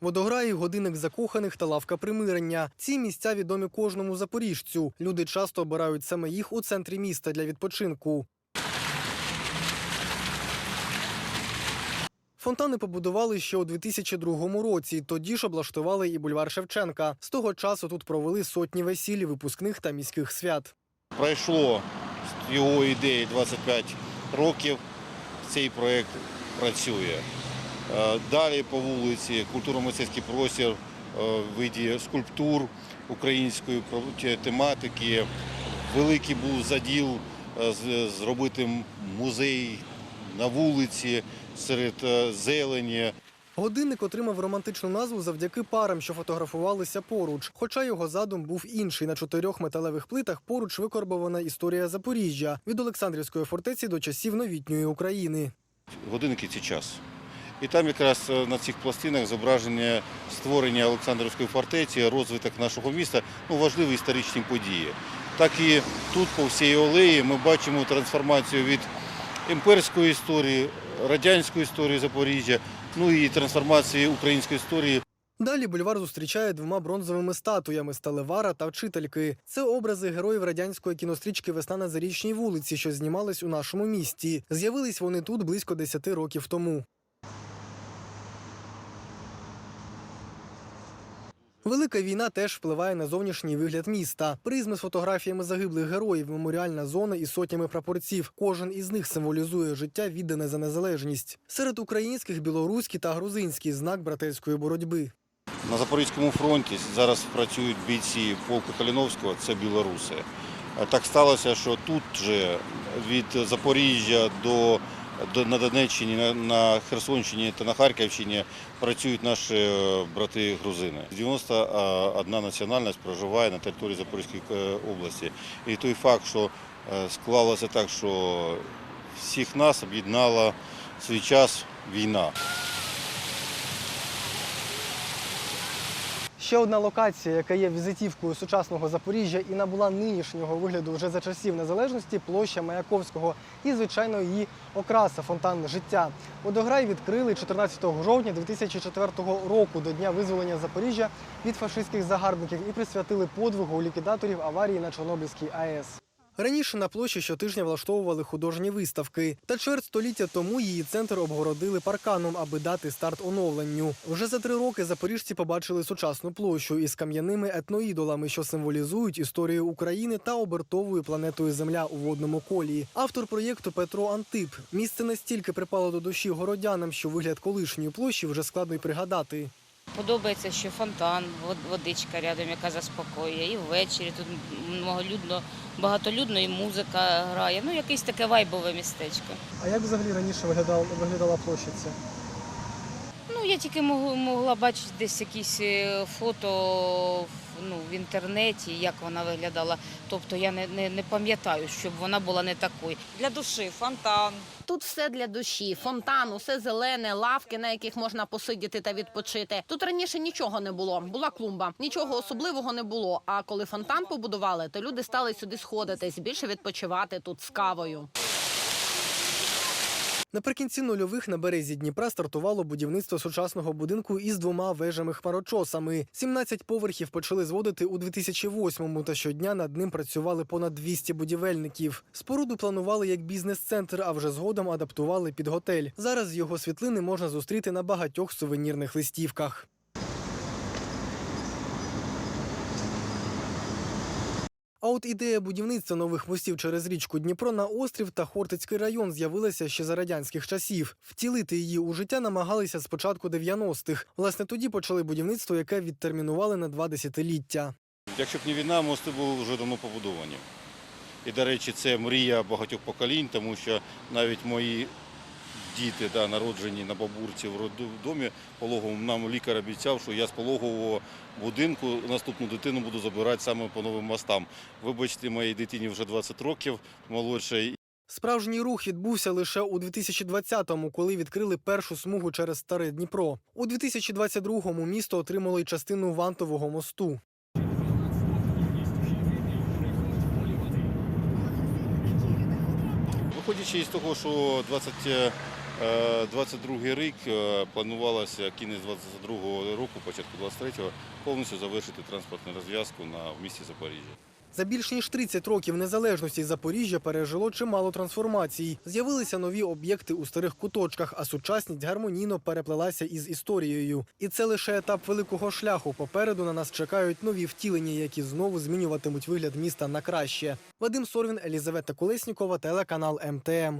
Водограї, годинник закоханих та лавка примирення. Ці місця відомі кожному запоріжцю. Люди часто обирають саме їх у центрі міста для відпочинку. Фонтани побудували ще у 2002 році. Тоді ж облаштували і бульвар Шевченка. З того часу тут провели сотні весіль, випускних та міських свят. Пройшло його ідеї 25 років. Цей проєкт працює. Е, Далі по вулиці культурно-мистецький простір е, в виді скульптур української тематики. Великий був заділ е, зробити музей на вулиці серед зелені. Годинник отримав романтичну назву завдяки парам, що фотографувалися поруч. Хоча його задум був інший. На чотирьох металевих плитах поруч викорбована історія Запоріжжя від Олександрівської фортеці до часів новітньої України. годинники це час. І там якраз е, на цих пластинах зображення створення Олександрівської фортеці, розвиток нашого міста, ну, важливі історичні події. Так і тут, по всій алеї, ми бачимо трансформацію від імперської історії, радянської історії Запоріжжя, ну і трансформації української історії Далі бульвар зустрічає двома бронзовими статуями Сталевара та вчительки. Це образи героїв радянської кінострічки Весна на зарічній вулиці, що знімались у нашому місті. З'явились вони тут близько 10 років тому. Велика війна теж впливає на зовнішній вигляд міста. Призми з фотографіями загиблих героїв, меморіальна зона із сотнями прапорців. Кожен із них символізує життя віддане за незалежність. Серед українських білоруський та грузинський знак братерської боротьби. На Запорізькому фронті зараз працюють бійці полку Каліновського, це білоруси. Е, Так сталося, що тут же від Запоріжжя до на Донеччині, на, Херсонщині та на Харківщині працюють наші е, брати грузини. 91 національність проживає на території Запорізької е, області. І той факт, що е, склалося так, що всіх нас об'єднала свій час війна. Ще одна локація, яка є візитівкою сучасного Запоріжжя і набула нинішнього вигляду вже за часів незалежності, площа Маяковського і, звичайно, її окраса фонтан життя. Водограй відкрили 14 жовтня 2004 року до дня визволення Запоріжжя від фашистських загарбників і присвятили подвигу ліквідаторів аварії на Чорнобильській АЕС. Раніше на площі щотижня влаштовували художні виставки. Та чверть століття тому її центр обгородили парканом, аби дати старт оновленню. Вже за три роки запоріжці побачили сучасну площу із кам'яними етноідолами, що символізують історію України та обертовою планетою Земля у водному колії. Автор проєкту Петро Антип. Місце настільки припало до душі городянам, що вигляд колишньої площі вже складно й пригадати. Подобається, що фонтан, водичка рядом, яка заспокоює. І ввечері тут многолюдно, багатолюдно і музика грає. Ну, якесь таке вайбове містечко. А як взагалі раніше виглядала, виглядала площа ця? Ну, я тільки мог- могла бачити десь якісь е, фото ну, в інтернеті, як вона виглядала. Тобто я не, не, не пам'ятаю, щоб вона була не такою. для душі, фонтан. Тут все для душі, фонтан, усе зелене, лавки, на яких можна посидіти та відпочити. Тут раніше нічого не було. Була клумба, нічого особливого не було. А коли фонтан побудували, то люди стали сюди сходитись, більше відпочивати тут з кавою. Наприкінці нульових на березі Дніпра стартувало будівництво сучасного будинку із двома вежами хмарочосами. 17 поверхів почали зводити у 2008-му, та щодня над ним працювали понад 200 будівельників. Споруду планували як бізнес-центр, а вже згодом адаптували під готель. Зараз його світлини можна зустріти на багатьох сувенірних листівках. От ідея будівництва нових мостів через річку Дніпро на острів та Хортицький район з'явилася ще за радянських часів. Втілити її у життя намагалися з початку 90-х. Власне, тоді почали будівництво, яке відтермінували на два десятиліття. Якщо б не війна, мости були вже давно побудовані. І, до речі, це мрія багатьох поколінь, тому що навіть мої діти, да, народжені на бабурці в роддомі пологовому, нам лікар обіцяв, що я з пологового будинку наступну дитину буду забирати саме по новим мостам. Вибачте, моїй дитині вже 20 років молодшій, Справжній рух відбувся лише у 2020-му, коли відкрили першу смугу через старе Дніпро. У 2022-му місто отримало й частину вантового мосту. Виходячи із того, що 20 Е, 22 рік е, планувалося кінець 22 року, початку 23-го, повністю завершити транспортну розв'язку на в місті Запоріжжя. За більш ніж 30 років незалежності Запоріжжя пережило чимало трансформацій. З'явилися нові об'єкти у старих куточках, а сучасність гармонійно переплелася із історією. І це лише етап великого шляху. Попереду на нас чекають нові втілення, які знову змінюватимуть вигляд міста на краще. Вадим Сорвін, Елізавета Колеснікова, телеканал МТМ.